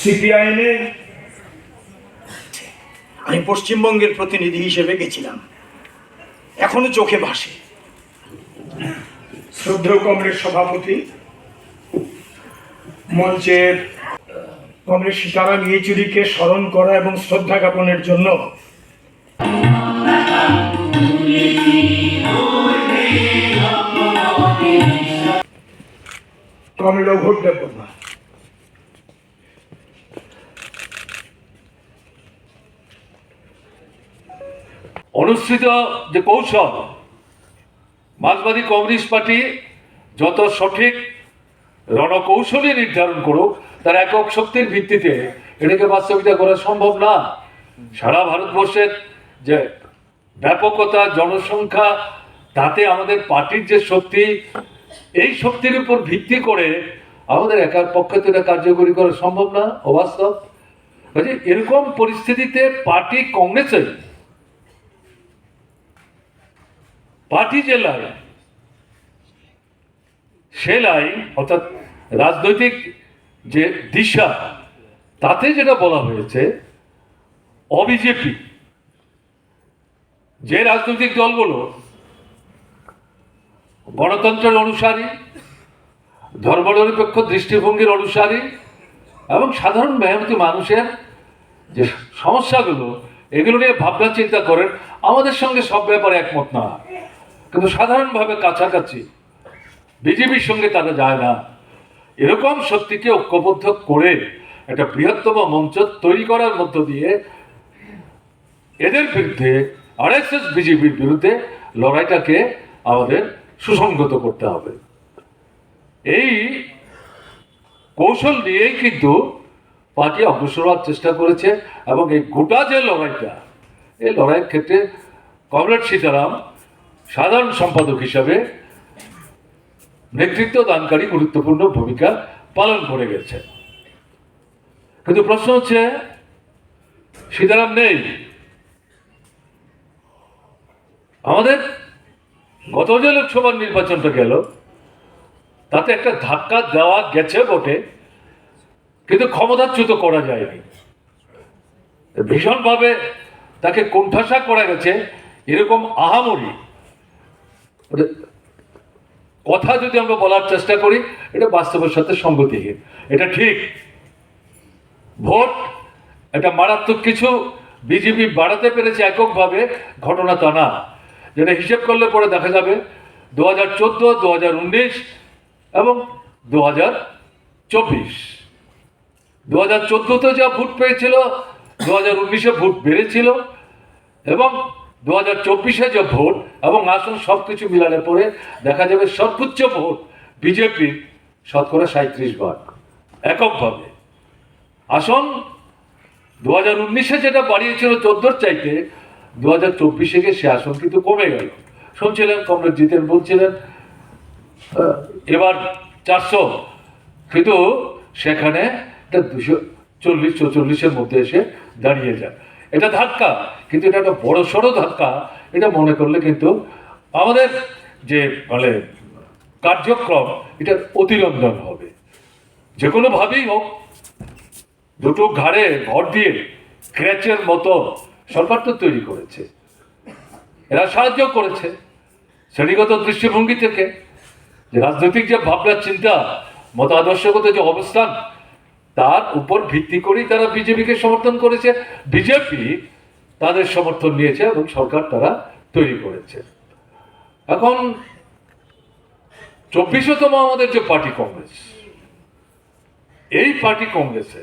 সিপিআইএমের আমি পশ্চিমবঙ্গের প্রতিনিধি হিসেবে গেছিলাম। এখনও চোখে ভাসে। শ্রদ্ধেয় কংগ্রেস সভাপতি, মঞ্চের কংগ্রেস সীতারাম ইয়েচুরিকে স্মরণ করা এবং শ্রদ্ধা জ্ঞাপনের জন্য অনুষ্ঠিত যে কৌশল, মার্ক্সবাদী কমিউনিস্ট পার্টি যত সঠিক রণকৌশলই নির্ধারণ করুক, তার একক শক্তির ভিত্তিতে এটাকে বাস্তবিতা করা সম্ভব না। সারা ভারতবর্ষের যে ব্যাপকতা, জনসংখ্যা, তাতে আমাদের পার্টির যে শক্তি, এই শক্তির উপর ভিত্তি করে আমাদের একার পক্ষে তো এটা কার্যকরী করা সম্ভব না, অবাস্তব। কাজে এরকম পরিস্থিতিতে পার্টি কংগ্রেসের পার্টি যে লাইন সে লাইন অর্থাৎ রাজনৈতিক যে দিশা, তাতে যেটা বলা হয়েছে, অবিজেপি যে রাজনৈতিক দলগুলো গণতন্ত্রের অনুসারী, ধর্মনিরপেক্ষ দৃষ্টিভঙ্গির অনুসারী এবং সাধারণ মেহনতি মানুষের যে সমস্যাগুলো, এগুলো নিয়ে ভাবনা চিন্তা করেন, আমাদের সঙ্গে সব ব্যাপারে একমত না। কিন্তু সাধারণভাবে কাছাকাছি বিজেপির সঙ্গে তারা যায় না। এরকম শক্তিকে ঐক্যবদ্ধ করে একটা বৃহত্তম মঞ্চ তৈরি করার মধ্য দিয়ে এদের বিরুদ্ধে আরএসএস বিজেপির বিরুদ্ধে লড়াইটাকে আমাদের সুসংগত করতে হবে। এই কৌশল নিয়েই কিন্তু পার্টি অগ্রসর চেষ্টা করেছে এবং এই গোটা যে লড়াইটা, এই লড়াইয়ের ক্ষেত্রে কমরেড সীতারাম সাধারণ সম্পাদক হিসাবে নেতৃত্ব দানকারী গুরুত্বপূর্ণ ভূমিকা পালন করে গেছে কিন্তু প্রশ্ন হচ্ছে, সীতারাম নেই। আমাদের গত যে লোকসভা নির্বাচনটা গেল, তাতে একটা ধাক্কা দেওয়া গেছে বটে, কিন্তু ক্ষমতাচ্যুত করা যায়নি। ভীষণভাবে তাকে কোণঠাসা করা গেছে, এরকম আহামরি। কথা যদি আমরা বলার চেষ্টা করি, এটা বাস্তবের সাথে সঙ্গতিহীন। এটা ঠিক। ভোট এটা মারাত্মক কিছু, বিজেপি বাড়াতে পেরেছে এককভাবে, ঘটনা তা না। যেটা হিসেব করলে পরে দেখা যাবে দু হাজার চোদ্দ, দু হাজার উনিশ এবং দু হাজার চব্বিশ। দু হাজার চোদ্দোতে যা ভোট পেয়েছিল, দু হাজার উনিশে ভোট বেড়েছিল এবং দু হাজার চব্বিশে যে ভোট এবং আসন সব কিছু মিলালে পরে দেখা যাবে সর্বোচ্চ ভোট বিজেপির শতকরা সাঁত্রিশ ভাগ এককভাবে। আসন, দু হাজার উনিশে যেটা বাড়িয়েছিল চোদ্দোর চাইতে দু হাজার চব্বিশে গিয়ে সে আসন কিন্তু কমে গেল। শুনছিলেন, কমরেড জিতেন বলছিলেন এবার চারশো। কিন্তু সেখানে দুশো চল্লিশ, চৌচল্লিশের মধ্যে এসে দাঁড়িয়ে যায়। এটা ধাক্কা, কিন্তু এটা একটা বড় সড়ো ধাক্কা। এটা মনে করলে কিন্তু আমাদের যে মানে কার্যক্রম এটা অতিরঞ্জন হবে। যে কোনোভাবেই হোক, দুটো ঘাড়ে ভর দিয়ে ক্র্যাচের মতো সরকার তো তৈরি করেছে। এরা সাহায্য করেছে শ্রেণীগত দৃষ্টিভঙ্গি থেকে। যে রাজনৈতিক যে ভাবনা, চিন্তা, মত আদর্শগত যে অবস্থান, তার উপর ভিত্তি করেই তারা বিজেপিকে সমর্থন করেছে। বিজেপি তাদের সমর্থন নিয়েছে এবং সরকার তারা তৈরি করেছে। এখন চব্বিশতম আমাদের যে পার্টি কংগ্রেস, এই পার্টি কংগ্রেসে